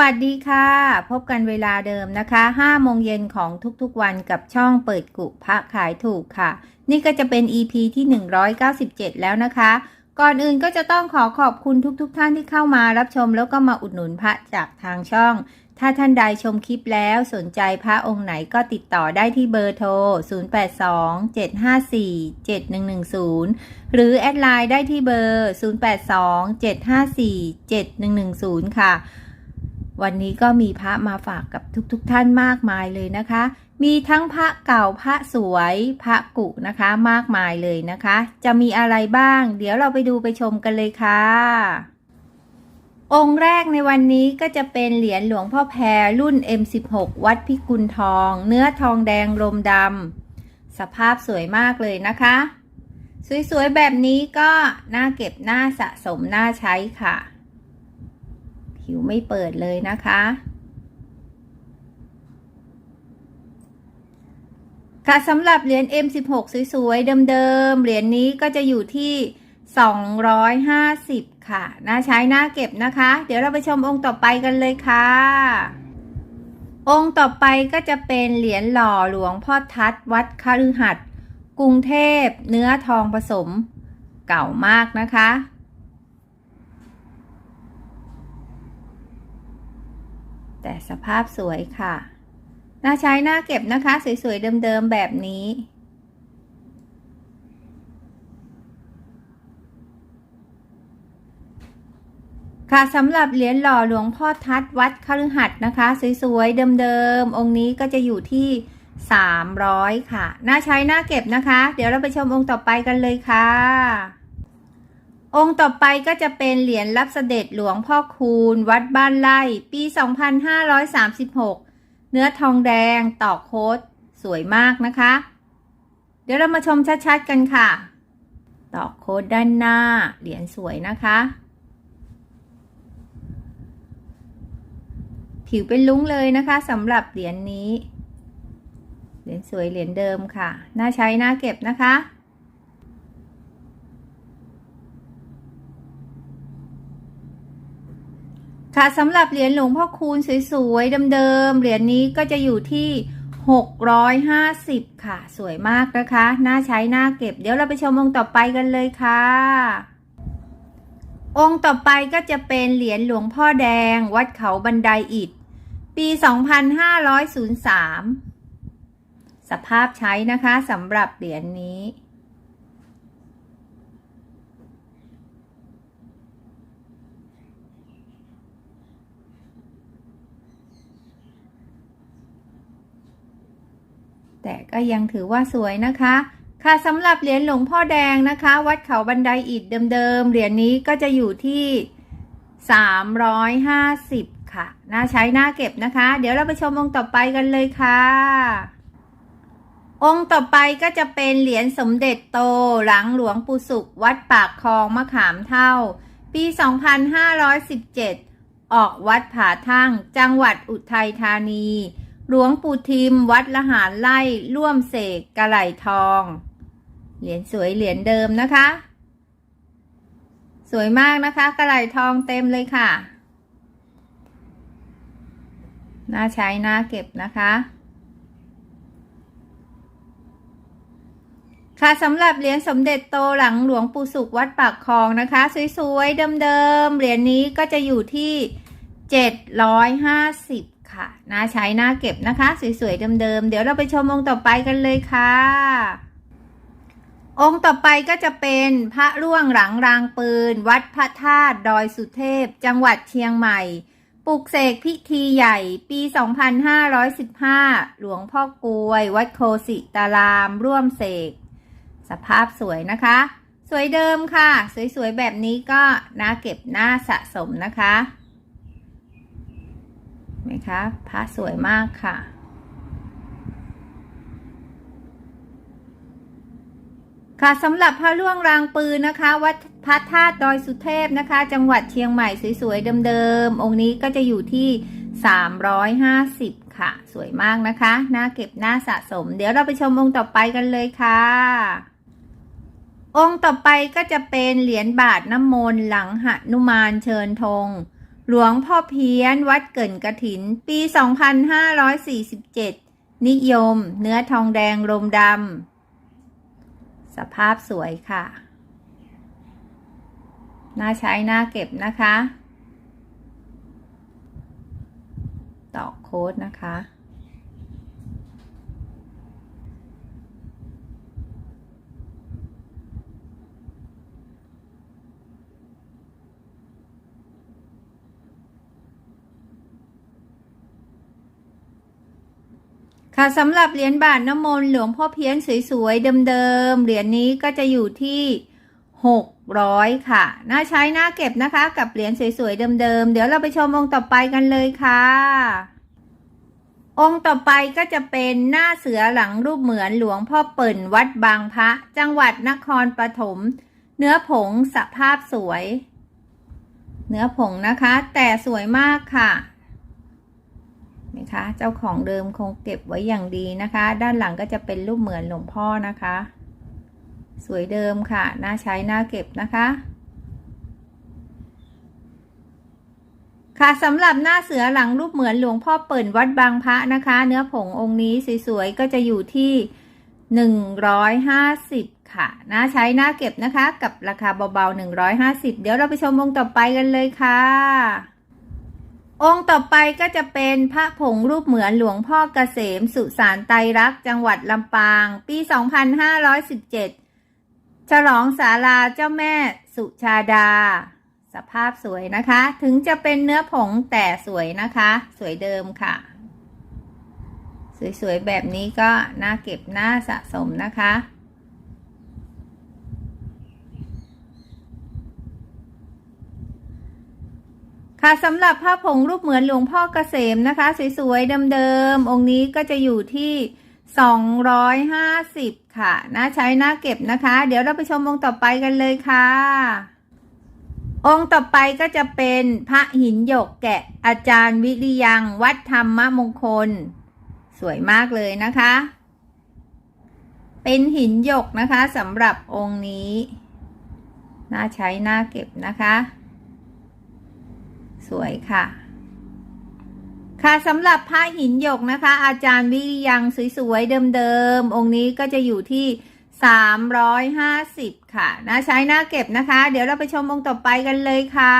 สวัสดีค่ะ พบกันเวลาเดิมนะคะ5โมงเย็นของทุกๆวันกับช่องเปิดกุพระขายถูกค่ะ นี่ก็จะเป็น EP ที่ 197 แล้วนะคะ ก่อนอื่นก็จะต้องขอขอบคุณทุกๆทท่านที่เข้ามารับชมแล้วก็มาอุดหนุนพระจากทางช่อง ถ้าท่านใดชมคลิปแล้วสนใจพระองค์ไหนก็ติดต่อได้ที่เบอร์โทร 0827547110 หรือแอดไลน์ได้ที่เบอร์ 0827547110 ค่ะ วันนี้ก็มีพระมาฝากกับทุกๆทท่านมากมายเลยนะคะ มีทั้งพระเก่าพระสวยพระกุนะคะ มากมายเลยนะคะ จะมีอะไรบ้าง เดี๋ยวเราไปดูไปชมกันเลยค่ะ องค์แรกในวันนี้ก็จะเป็นเหรียญหลวงพ่อแพรรุ่น M16 วัดพิกุลทอง เนื้อทองแดงลมดำสภาพสวยมากเลยนะคะ สวยๆแบบนี้ก็น่าเก็บน่าสะสมน่าใช้ค่ะ ผิวไม่เปิดเลยนะคะ ค่ะสำหรับเหรียญ M16 สวยๆ เดิมๆ เหรียญนี้ก็จะอยู่ที่ 250 ค่ะ น่าใช้น่าเก็บนะคะ เดี๋ยวเราไปชมองค์ต่อไปกันเลยค่ะ องค์ต่อไปก็จะเป็นเหรียญหล่อหลวงพ่อทัดวัดคฤหัสถ์กรุงเทพเนื้อทองผสมเก่ามากนะคะ แต่สภาพสวยค่ะ น่าใช้น่าเก็บนะคะ สวย ๆ เดิม ๆ แบบนี้ ค่ะสำหรับเหรียญหล่อหลวงพ่อทัดวัดคฤหัสถ์นะคะ สวยๆเดิม ๆ องค์นี้ก็จะอยู่ที่ 300 ค่ะ น่าใช้น่าเก็บนะคะ เดี๋ยวเราไปชมองค์ต่อไปกันเลยค่ะ องค์ต่อไปก็จะเป็นเหรียญรับเสด็จหลวงพ่อคูณ วัดบ้านไร่ ปี 2536 เนื้อทองแดงตอกโคดสวยมากนะคะ เดี๋ยวเรามาชมชัดๆกันค่ะตอกโคดด้านหน้า เหรียญสวยนะคะ ผิวเป็นลุ้งเลยนะคะสำหรับเหรียญนี้ เหรียญสวยเหรียญเดิมค่ะ น่าใช้น่าเก็บนะคะ ค่ะสำหรับเหรียญหลวงพ่อคูณสวยๆเดิมๆเหรียญนี้ก็จะอยู่ที่ 650 ค่ะ สวยมากนะคะ น่าใช้น่าเก็บ เดี๋ยวเราไปชมองค์ต่อไปกันเลยค่ะ องค์ต่อไปก็จะเป็นเหรียญหลวงพ่อแดง วัดเขาบันไดอิฐ ปี 2503 สภาพใช้นะคะสำหรับเหรียญนี้ แต่ก็ยังถือว่าสวยนะคะ ค่ะสำหรับเหรียญหลวงพ่อแดงนะคะ วัดเขาบันไดอิฐเดิมๆเหรียญนี้ก็จะอยู่ที่ 350 ค่ะ น่าใช้น่าเก็บนะคะ เดี๋ยวเราไปชมองค์ต่อไปกันเลยค่ะ องค์ต่อไปก็จะเป็นเหรียญสมเด็จโตหลังหลวงปู่สุข วัดปากคลองมะขามเท่า ปี 2517 ออกวัดผาทั่ง จังหวัดอุทัยธานี หลวงปู่ทิมวัดละหารไล่ร่วมเสกกระไหลทอง เหรียญสวยเหรียญเดิมนะคะ สวยมากนะคะ กระไหลทองเต็มเลยค่ะ น่าใช้น่าเก็บนะคะ ค่ะสำหรับเหรียญสมเด็จโตหลังหลวงปู่สุขวัดปากคลองนะคะ สวยๆเดิมๆเหรียญนี้ก็จะอยู่ที่ 750 ค่ะน่าใช้น่าเก็บนะคะ สวยๆเดิมๆเดี๋ยวเราไปชมองค์ต่อไปกันเลยค่ะ องค์ต่อไปก็จะเป็นพระร่วงหลังรางปืน วัดพระธาตุดอยสุเทพ จังหวัดเชียงใหม่ปลุกเสกพิธีใหญ่ปี 2515 หลวงพ่อกลวย วัดโคสิตาราม ร่วมเสก สภาพสวยนะคะ สวยเดิมค่ะ สวยๆ แบบนี้ก็น่าเก็บน่าสะสมนะคะ ไหมคะพระสวยมากค่ะ ค่ะสำหรับพระล่วงรางปืนนะคะวัดพระธาตุดอยสุเทพนะคะ จังหวัดเชียงใหม่สวยๆเดิมๆองค์นี้ก็จะอยู่ที่ 350 ค่ะ สวยมากนะคะน่าเก็บน่าสะสม เดี๋ยวเราไปชมองค์ต่อไปกันเลยค่ะองค์ต่อไปก็จะเป็นเหรียญบาทน้ำมนต์หลังหนุมานเชิญธง หลวงพ่อเพี้ยนวัดเกินกระถิน ปี 2547 นิยม เนื้อทองแดงลมดำ สภาพสวยค่ะ น่าใช้น่าเก็บนะคะ ต่อโค้ดนะคะ ค่ะสำหรับเหรียญบาทน้ำมนต์หลวงพ่อเพี้ยนสวยๆเดิมๆเหรียญนี้ก็จะอยู่ที่ 600 ค่ะ น่าใช้น่าเก็บนะคะ กับเหรียญสวยๆเดิมๆเดี๋ยวเราไปชมองค์ต่อไปกันเลยค่ะ องค์ต่อไปก็จะเป็นหน้าเสือหลังรูปเหมือนหลวงพ่อเปิ่นวัดบางพระ จังหวัดนครปฐมเนื้อผงสภาพสวย เนื้อผงนะคะ แต่สวยมากค่ะ นไหมคะ เจ้าของเดิมคงเก็บไว้อย่างดีนะคะ ด้านหลังก็จะเป็นรูปเหมือนหลวงพ่อนะคะ สวยเดิมค่ะ น่าใช้น่าเก็บนะคะค่ะสำหรับหน้าเสือหลังรูปเหมือนหลวงพ่อเปิ่นวัดบางพระนะคะ เนื้อผงองค์นี้สวยๆ ก็จะอยู่ที่หนึ่งร้อยห้าสิบค่ะ น่าใช้น่าเก็บนะคะ กับราคาเบาๆหนึ่งร้อยห้าสิบเดี๋ยวเราไปชมองค์ต่อไปกันเลยค่ะ องค์ต่อไปก็จะเป็นพระผงรูปเหมือนหลวงพ่อเกษม สุสานไตรักษ์จังหวัดลำปาง ปี 2517 ฉลองศาลาเจ้าแม่สุชาดา สภาพสวยนะคะ ถึงจะเป็นเนื้อผงแต่สวยนะคะ สวยเดิมค่ะ สวยๆ แบบนี้ก็น่าเก็บน่าสะสมนะคะ ค่ะสำหรับผ้าผงรูปเหมือนหลวงพ่อเกษมนะคะ สวยๆเดิมๆองค์นี้ก็จะอยู่ที่ 250 ค่ะน่าใช้น่าเก็บนะคะ เดี๋ยวเราไปชมองค์ต่อไปกันเลยค่ะ องค์ต่อไปก็จะเป็นพระหินหยกแกะอาจารย์วิริยัง วัดธรรมมงคล สวยมากเลยนะคะ เป็นหินหยกนะคะสำหรับองค์นี้ น่าใช้น่าเก็บนะคะ สวยค่ะ ค่ะสำหรับพระหินหยกนะคะ อาจารย์วิริยังสวยๆเดิมๆองค์นี้ก็จะอยู่ที่350ค่ะน่าใช้น่าเก็บนะคะ เดี๋ยวเราไปชมองค์ต่อไปกันเลยค่ะ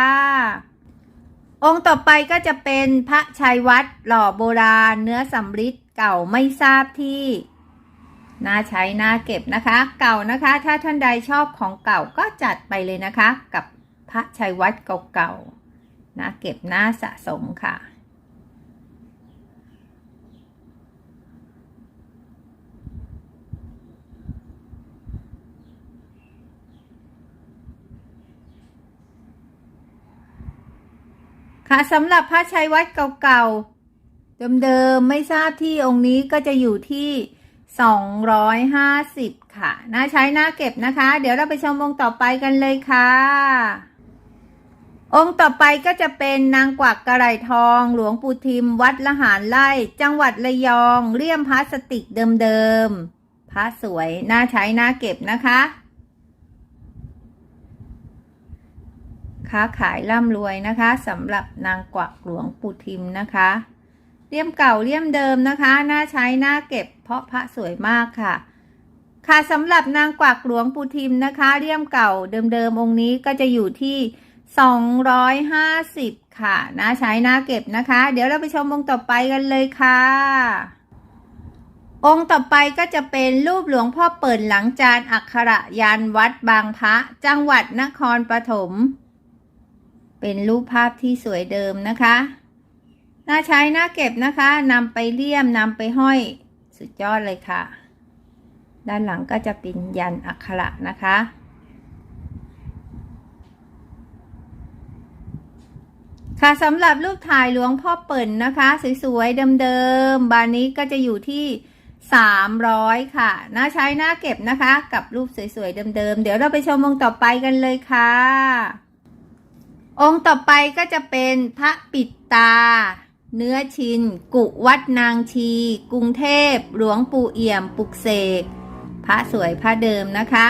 องค์ต่อไปก็จะเป็นพระชัยวัดหล่อโบราณ เนื้อสำริดเก่าไม่ทราบที่น่าใช้น่าเก็บนะคะ เก่านะคะ ถ้าท่านใดชอบของเก่าก็จัดไปเลยนะคะ กับพระชัยวัดเก่าๆ น่าเก็บหน่าสะสมค่ะ ค่ะสำหรับพระชัยวัดเก่าๆ เดิมๆ ไม่ทราบที่องค์นี้ก็จะอยู่ที่250 ค่ะ น่าใช้น่าเก็บนะคะ เดี๋ยวเราไปชมองต่อไปกันเลยค่ะ องค์ต่อไปก็จะเป็นนางกวักกระไรทอง หลวงปู่ทิม วัดละหารไล่จังหวัดระยองเลี่ยมพลาสติกเดิมๆพระสวย น่าใช้น่าเก็บนะคะ ค้าขายร่ำรวยนะคะสำหรับนางกวักหลวงปู่ทิมนะคะเลี่ยมเก่าเลี่ยมเดิมนะคะ น่าใช้น่าเก็บ เพราะพระสวยมากค่ะ ค่ะสำหรับนางกวักหลวงปู่ทิมนะคะเลี่ยมเก่าเดิมๆองค์นี้ก็จะอยู่ที่ 250 ค่ะน่าใช้น่าเก็บนะคะ เดี๋ยวเราไปชมองค์ต่อไปกันเลยค่ะ องค์ต่อไปก็จะเป็นรูปหลวงพ่อเปิดหลังจานอักขระยันวัดบางพระ จังหวัดนครปฐม เป็นรูปภาพที่สวยเดิมนะคะ น่าใช้น่าเก็บนะคะนำไปเลี่ยมนำไปห้อยสุดยอดเลยค่ะ ด้านหลังก็จะเป็นยันอักขระนะคะ ค่ะสำหรับรูปถ่ายหลวงพ่อเปิ่นนะคะ สวยๆเดิมๆบานนี้ก็จะอยู่ที่ 300 ค่ะน่าใช้น่าเก็บนะคะ กับรูปสวยๆเดิมๆเดี๋ยวเราไปชมองค์ต่อไปกันเลยค่ะ องค์ต่อไปก็จะเป็นพระปิดตา เนื้อชิน กุวัดนางชี กรุงเทพ หลวงปู่เอี่ยมปุกเสกพระสวยพระเดิมนะคะ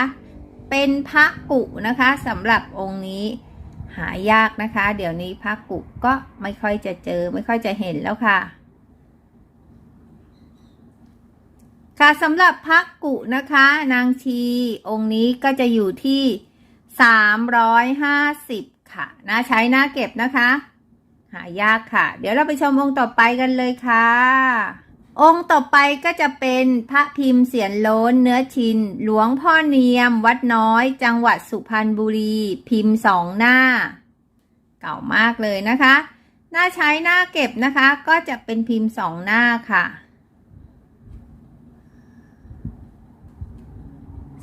เป็นพระกุนะคะสำหรับองค์นี้ หายากนะคะ เดี๋ยวนี้พระกุกก็ไม่ค่อยจะเจอไม่ค่อยจะเห็นแล้วค่ะ ค่ะสำหรับพระกุนะคะ นางชีองค์นี้ก็จะอยู่ที่ 350 ค่ะน่าใช้น่าเก็บนะคะ หายากค่ะ เดี๋ยวเราไปชมองค์ต่อไปกันเลยค่ะ องค์ต่อไปก็จะเป็นพระพิมพ์เสียนโล้นเนื้อชิน หลวงพ่อเนียม วัดน้อย จังหวัดสุพรรณบุรี พิมพ์สองหน้า เก่ามากเลยนะคะ หน้าใช้หน้าเก็บนะคะ ก็จะเป็นพิมพ์สองหน้าค่ะ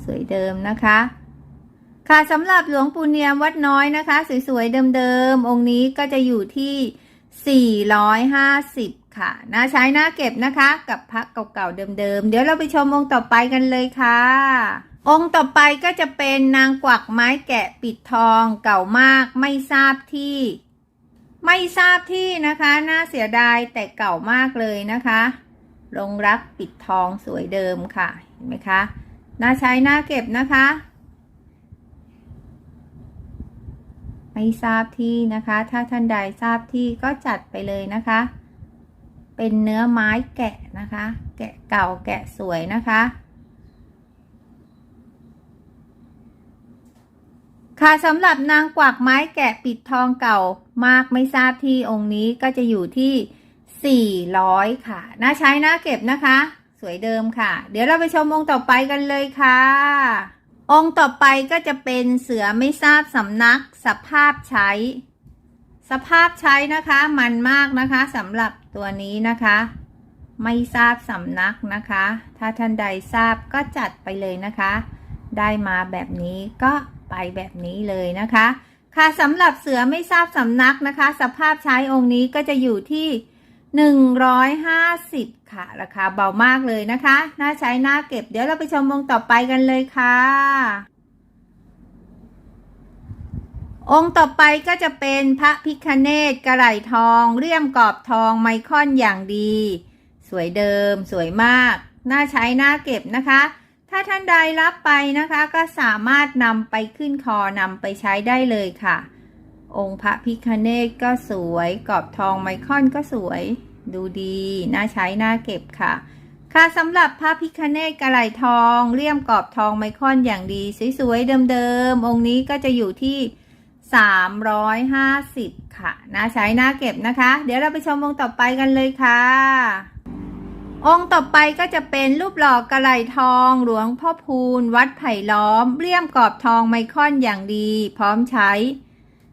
สวยเดิมนะคะค่ะสำหรับหลวงปู่เนียมวัดน้อยนะคะ สวยๆเดิมๆองค์นี้ก็จะอยู่ที่ 450 ค่ะน่าใช้น่าเก็บนะคะ กับพระเก่าๆเดิมๆ เดี๋ยวเราไปชมองค์ต่อไปกันเลยค่ะ องค์ต่อไปก็จะเป็นนางกวักไม้แกะปิดทองเก่ามากไม่ทราบที่ ไม่ทราบที่นะคะ น่าเสียดายแต่เก่ามากเลยนะคะลงรักปิดทองสวยเดิมค่ะเห็นไหมคะน่าใช้น่าเก็บนะคะ ไม่ทราบที่นะคะ ถ้าท่านใดทราบที่ก็จัดไปเลยนะคะ เป็นเนื้อไม้แกะนะคะ แกะเก่าแกะสวยนะคะ ค่ะสำหรับนางกวักไม้แกะปิดทองเก่ามากไม่ทราบที่องค์นี้ก็จะอยู่ที่ 400 ค่ะ น่าใช้น่าเก็บนะคะ สวยเดิมค่ะ เดี๋ยวเราไปชมองค์ต่อไปกันเลยค่ะ องค์ต่อไปก็จะเป็นเสือไม่ทราบสำนักสภาพใช้ สภาพใช้นะคะมันมากนะคะสำหรับตัวนี้นะคะ ไม่ทราบสำนักนะคะ ถ้าท่านใดทราบก็จัดไปเลยนะคะ ได้มาแบบนี้ก็ไปแบบนี้เลยนะคะ ค่ะสำหรับเสือไม่ทราบสำนักนะคะ สภาพใช้องค์นี้ก็จะอยู่ที่150 ค่ะ ราคาเบามากเลยนะคะ น่าใช้น่าเก็บ เดี๋ยวเราไปชมองต่อไปกันเลยค่ะ องค์ต่อไปก็จะเป็นพระพิคเนตกระไหลทองเลี่ยมกรอบทองไมคอนอย่างดี สวยเดิมสวยมาก น่าใช้น่าเก็บนะคะ ถ้าท่านใดรับไปนะคะ ก็สามารถนำไปขึ้นคอนำไปใช้ได้เลยค่ะ องค์พระพิคเนตก็สวยกรอบทองไมคอนก็สวย ดูดีน่าใช้น่าเก็บค่ะ ค่ะสำหรับพระพิคเนตกระไหลทองเลี่ยมกรอบทองไมคอนอย่างดี สวยๆเดิมๆองค์นี้ก็จะอยู่ที่ 350 ค่ะน่าใช้น่าเก็บนะคะ เดี๋ยวเราไปชมองค์ต่อไปกันเลยค่ะ องค์ต่อไปก็จะเป็นรูปหล่อกระไหลทอง หลวงพ่อพูน วัดไผ่ล้อม เลี่ยมกรอบทองไมคอนอย่างดี พร้อมใช้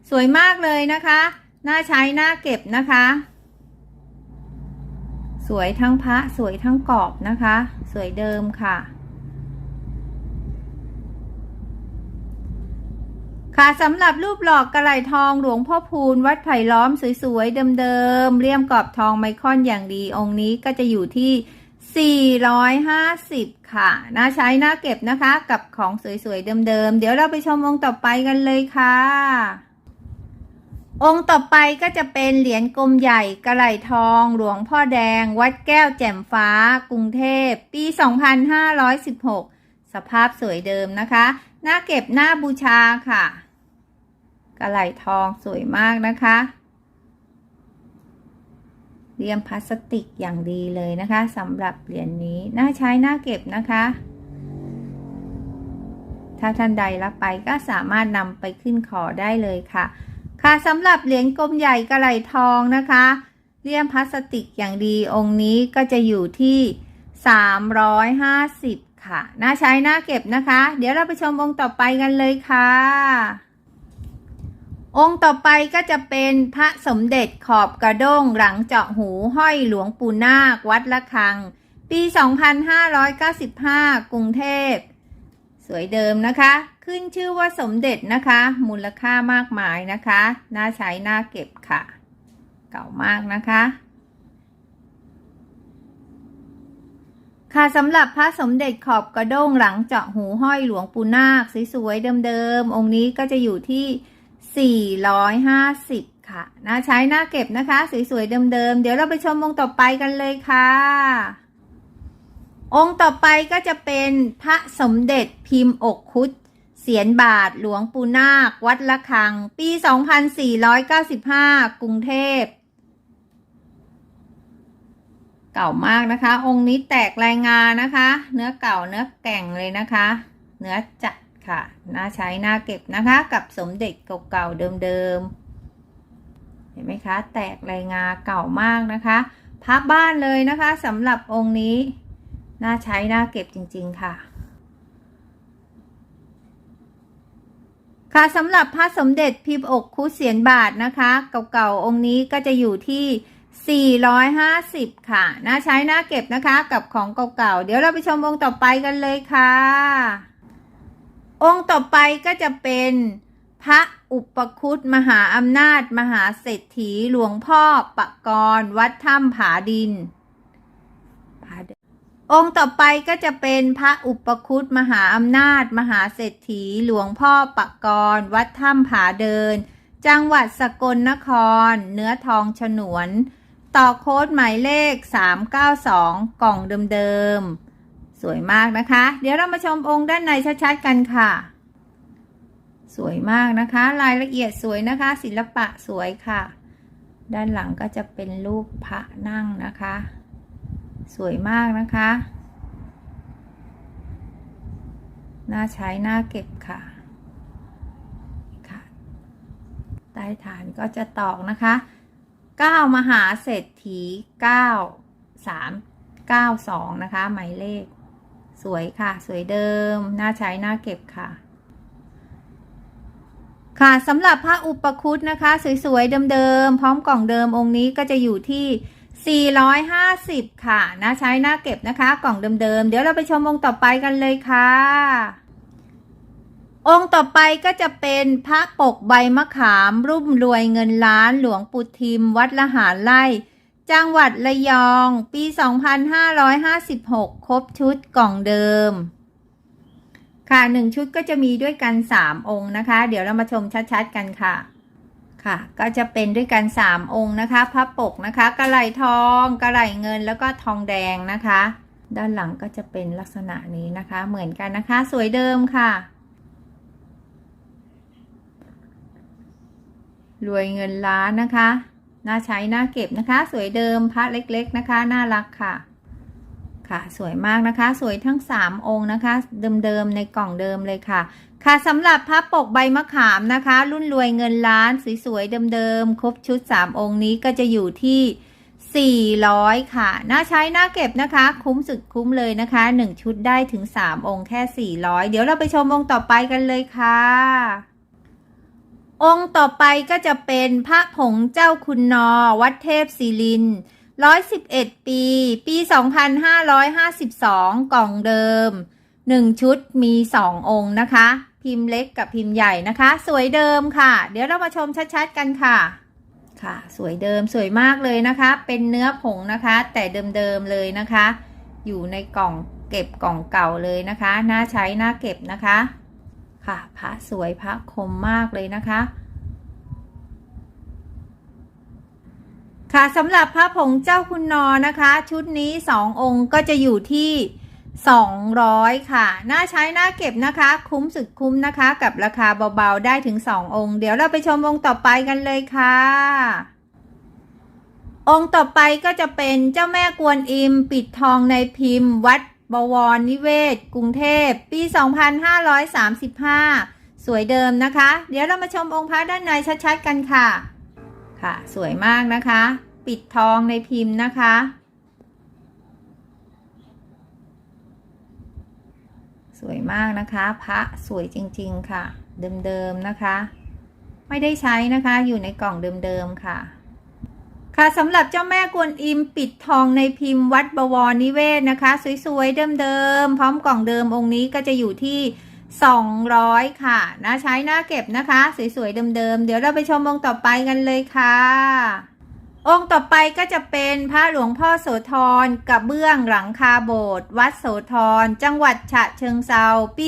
สวยมากเลยนะคะน่าใช้น่าเก็บนะคะ สวยทั้งพระสวยทั้งกรอบนะคะ สวยเดิมค่ะ ค่ะสำหรับรูปหลอกกระไหลทองหลวงพ่อพูนวัดไผ่ล้อมสวยๆเดิมๆเลี่ยมกรอบทองไมคอนอย่างดีองค์นี้ก็จะอยู่ที่ 450 ค่ะ น่าใช้น่าเก็บนะคะกับของสวยๆเดิมๆเดี๋ยวเราไปชมองค์ต่อไปกันเลยค่ะ องค์ต่อไปก็จะเป็นเหรียญกลมใหญ่กระไหลทองหลวงพ่อแดง วัดแก้วแจ่มฟ้า กรุงเทพ ปี 2516 สภาพสวยเดิมนะคะน้าเก็บน้าบูชาค่ะ กระไหลทองสวยมากนะคะเรียมพลาสติกอย่างดีเลยนะคะสำหรับเหรียญนนี้น่าใช้น่าเก็บนะคะ ถ้าท่านใดรับไปก็สามารถนำไปขึ้นขอได้เลยค่ะ ค่ะสำหรับเหรียญกลมใหญ่กระไหลทองนะคะเลี่ยมพลาสติกอย่างดีองค์นี้ก็จะอยู่ที่ 350 ค่ะ น่าใช้น่าเก็บนะคะ เดี๋ยวเราไปชมองค์ต่อไปกันเลยค่ะ องค์ต่อไปก็จะเป็นพระสมเด็จขอบกระด้งหลังเจาะหูห้อยหลวงปู่นาควัดละคัง ปี 2595 กรุงเทพ สวยเดิมนะคะ ขึ้นชื่อว่าสมเด็จนะคะ มูลค่ามากมายนะคะ น่าใช้น่าเก็บค่ะ เก่ามากนะคะ ค่ะสำหรับพระสมเด็จขอบกระด้งหลังเจาะหูห้อยหลวงปู่นาคสวยๆเดิมๆองค์นี้ก็จะอยู่ที่ 450 ค่ะน่าใช้หน่าเก็บนะคะ สวย ๆ เดิม ๆ เดี๋ยวเราไปชมองค์ต่อไปกันเลยค่ะ องค์ต่อไปก็จะเป็นพระสมเด็จพิมพ์อกคุดเสียนบาทหลวงปู่นาค วัดละคัง ปี 2495 กรุงเทพ เก่ามากนะคะ องค์นี้แตกรายงานนะคะ เนื้อเก่าเนื้อแก่งเลยนะคะ เนื้อจัด ค่ะ น่าใช้น่าเก็บนะคะ กับสมเด็จเก่าๆเดิมๆ เห็นไหมคะ แตกรายงาเก่ามากนะคะพับบ้านเลยนะคะสำหรับองค์นี้ น่าใช้ น่าเก็บจริง ๆ ค่ะ ค่ะสำหรับพระสมเด็จพิมพ์อกคุเสียนบาทนะคะ เก่าๆองค์นี้ก็จะอยู่ที่ 450 ค่ะ น่าใช้ น่าเก็บนะคะ กับของเก่าๆ เดี๋ยวเราไปชมองค์ต่อไปกันเลยค่ะ องค์ต่อไปก็จะเป็นพระอุปคุตมหาอำนาจมหาเศรษฐีหลวงพ่อปะกรณ์วัดถ้ำผาดิน องค์ต่อไปก็จะเป็นพระอุปคุตมหาอำนาจมหาเศรษฐีหลวงพ่อปะกรณ์วัดถ้ำผาเดิน จังหวัดสกลนคร เนื้อทองฉนวน ต่อโค้ดหมายเลข 392 กล่องเดิมๆ วยมากนะคะ เดี๋ยวเรามาชมองค์ด้านในชัดๆกันค่ะ สวยมากนะคะ รายละเอียดสวยนะคะ ศิลปะสวยค่ะ ด้านหลังก็จะเป็นรูปพระนั่งนะคะ สวยมากนะคะน่าใช้น่าเก็บค่ะค่ะ ใต้ฐานก็จะตอกนะคะ 9 มหาเศรษฐี 9 3 9 2 นะคะ หมายเลข สวยค่ะ สวยเดิม น่าใช้ น่าเก็บค่ะ ค่ะสำหรับพระอุปคุตนะคะ สวยๆ เดิมๆ พร้อมกล่องเดิมองค์นี้ก็จะอยู่ที่ 450 ค่ะ น่าใช้ น่าเก็บนะคะ กล่องเดิมๆ เดี๋ยวเราไปชมองค์ต่อไปกันเลยค่ะ องค์ต่อไปก็จะเป็นพระปกใบมะขาม รุ่มรวยเงินล้านหลวงปู่ทิม วัดละหารไล่ จังหวัดระยอง ปี 2556 ครบชุดกล่องเดิม ค่ะหนึ่งชุดก็จะมีด้วยกัน 3 องค์นะคะ เดี๋ยวเรามาชมชัดๆกันค่ะ ค่ะ ก็จะเป็นด้วยกัน 3 องค์นะคะพระปกนะคะกระไหลทองกระไหลเงินแล้วก็ทองแดงนะคะ ด้านหลังก็จะเป็นลักษณะนี้นะคะ เหมือนกันนะคะ สวยเดิมค่ะ รวยเงินล้านนะคะ น่าใช้น่าเก็บนะคะ สวยเดิมพระเล็กๆนะคะ น่ารักค่ะ ค่ะ สวยมากนะคะ สวยทั้ง 3 องค์นะคะ เดิมๆในกล่องเดิมเลยค่ะ ค่ะสำหรับพระปกใบมะขามนะคะ รุ่นรวยเงินล้านสวยๆเดิมๆครบชุด 3 องค์นี้ก็จะอยู่ที่400 ค่ะ น่าใช้ น่าเก็บนะคะ คุ้มสุดคุ้มเลยนะคะ 1 ชุดได้ถึง 3 องค์แค่ 400 เดี๋ยวเราไปชมองค์ต่อไปกันเลยค่ะ องค์ต่อไปก็จะเป็นพระผงเจ้าคุณนอ วัดเทพศิรินร้อยสิบเอ็ดปี ปีสองพันห้าร้อยห้าสิบสองกล่องเดิมหนึ่งชุดมีสององค์นะคะ พิมพ์เล็กกับพิมพ์ใหญ่นะคะ สวยเดิมค่ะ เดี๋ยวเรามาชมชัดๆกันค่ะ ค่ะ สวยเดิมสวยมากเลยนะคะ เป็นเนื้อผงนะคะ แต่เดิมๆเลยนะคะ อยู่ในกล่องเก็บกล่องเก่าเลยนะคะ น่าใช้น่าเก็บนะคะ ค่ะพระสวยพระคมมากเลยนะคะ ค่ะสำหรับพระผงเจ้าคุณนอนะคะ ชุดนี้สององค์ก็จะอยู่ที่ 200 ค่ะ น่าใช้น่าเก็บนะคะ คุ้มสุดคุ้มนะคะ กับราคาเบาๆได้ถึง 2 องค์ เดี๋ยวเราไปชมองค์ต่อไปกันเลยค่ะ องค์ต่อไปก็จะเป็นเจ้าแม่กวนอิม ปิดทองในพิมพ์วัด บวรนิเวศ กรุงเทพ ปี 2535 สวยเดิมนะคะ เดี๋ยวเรามาชมองค์พระด้านในชัดๆกันค่ะ ค่ะ สวยมากนะคะ ปิดทองในพิมพ์นะคะ สวยมากนะคะ พระสวยจริงๆค่ะ เดิมๆนะคะ ไม่ได้ใช้นะคะ อยู่ในกล่องเดิมๆค่ะ ค่ะสำหรับเจ้าแม่กวนอิมปิดทองในพิมพ์วัดบวรนิเวศนะคะ สวยๆ เดิมๆ พร้อมกล่องเดิมองค์นี้ก็จะอยู่ที่ 200 ค่ะน่าใช้หน่าเก็บนะคะ สวยๆ เดิมๆ เดี๋ยวเราไปชมองค์ต่อไปกันเลยค่ะ องค์ต่อไปก็จะเป็นพระหลวงพ่อโสธรกับเบื้องหลังคาโบสถ์วัดโสธรจังหวัดฉะเชิงเซาปี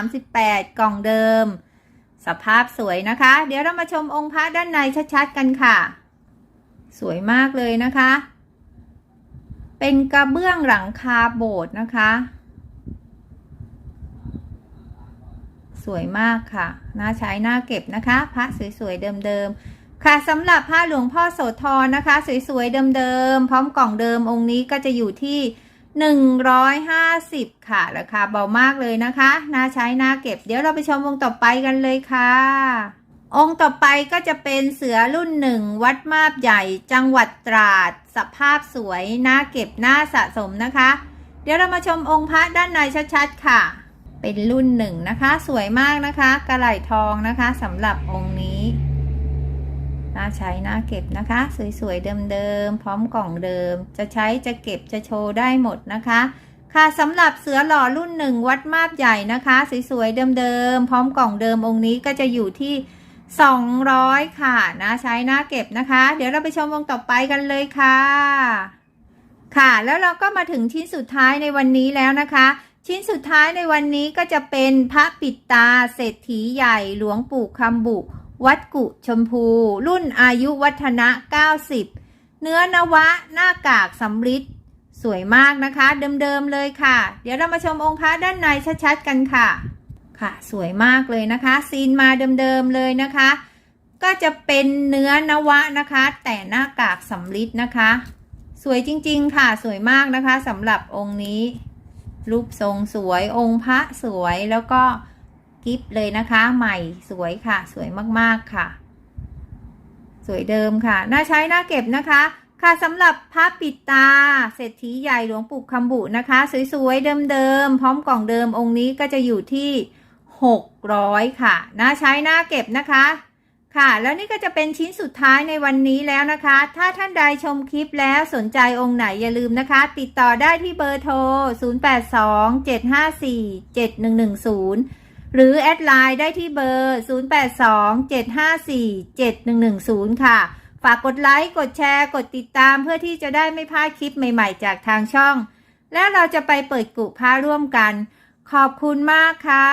2538 กล่องเดิม สภาพสวยนะคะ เดี๋ยวเรามาชมองค์พระด้านในชัดๆ กันค่ะ สวยมากเลยนะคะ เป็นกระเบื้องหลังคาโบสถ์นะคะ สวยมากค่ะ น่าใช้น่าเก็บนะคะ พระสวยๆเดิมๆ ค่ะสำหรับพระหลวงพ่อโสธรนะคะ สวยๆเดิมๆ พร้อมกล่องเดิมองค์นี้ก็จะอยู่ที่150 ค่ะ ราคาเบามากเลยนะคะ น่าใช้น่าเก็บ เดี๋ยวเราไปชมองต่อไปกันเลยค่ะ องค์ต่อไปก็จะเป็นเสือรุ่นหนึ่งวัดมาบใหญ่ จังหวัดตราด สภาพสวยน่าเก็บน่าสะสมนะคะ เดี๋ยวเรามาชมองค์พระด้านในชัดๆค่ะ เป็นรุ่นหนึ่งนะคะ สวยมากนะคะกระไหล่ทองนะคะสำหรับองค์นี้น่าใช้น่าเก็บนะคะ สวยๆเดิมๆพร้อมกล่องเดิม จะใช้จะเก็บจะโชว์ได้หมดนะคะ ค่ะสำหรับเสือหล่อรุ่นหนึ่งวัดมาบใหญ่นะคะ สวยๆเดิมๆพร้อมกล่องเดิมองค์นี้ก็จะอยู่ที่ 200 ค่ะนะใช้หน่าเก็บนะคะ เดี๋ยวเราไปชมวงต่อไปกันเลยค่ะ ค่ะแล้วเราก็มาถึงชิ้นสุดท้ายในวันนี้แล้วนะคะ ชิ้นสุดท้ายในวันนี้ก็จะเป็นพระปิดตาเศรษฐีใหญ่หลวงปู่คำบุ วัดกุชมพู รุ่นอายุวัฒนะ 90 เนื้อนวะหน้ากากสำริดสวยมากนะคะ เดิมๆเลยค่ะ เดี๋ยวเรามาชมองค์พระด้านในชัดๆกันค่ะ ค่ะสวยมากเลยนะคะ ซีนมาเดิมๆเลยนะคะ ก็จะเป็นเนื้อนวะนะคะ แต่หน้ากากสำริดนะคะ สวยจริงๆค่ะสวยมากนะคะสำหรับองค์นี้ รูปทรงสวยองค์พระสวยแล้วก็กิฟเลยนะคะ ใหม่สวยค่ะ สวยมากๆค่ะ สวยเดิมค่ะ น่าใช้น่าเก็บนะคะ ค่ะสำหรับพระปิดตา เศรษฐีใหญ่หลวงปู่คำบุนะคะ สวยๆเดิมๆพร้อมกล่องเดิมองค์นี้ก็จะอยู่ที่ 600 ค่ะน่าใช้หน่าเก็บนะคะ ค่ะ แล้วนี่ก็จะเป็นชิ้นสุดท้ายในวันนี้แล้วนะคะ ถ้าท่านใดชมคลิปแล้วสนใจองค์ไหนอย่าลืมนะคะ ติดต่อได้ที่เบอร์โทร 0827547110 หรือแอดไลน์ได้ที่เบอร์ 0827547110 ค่ะ ฝากกดไลค์กดแชร์กดติดตามเพื่อที่จะได้ไม่พลาดคลิปใหม่ๆ จากทางช่อง แล้วเราจะไปเปิดกุพาร่วมกัน ขอบคุณมากค่ะ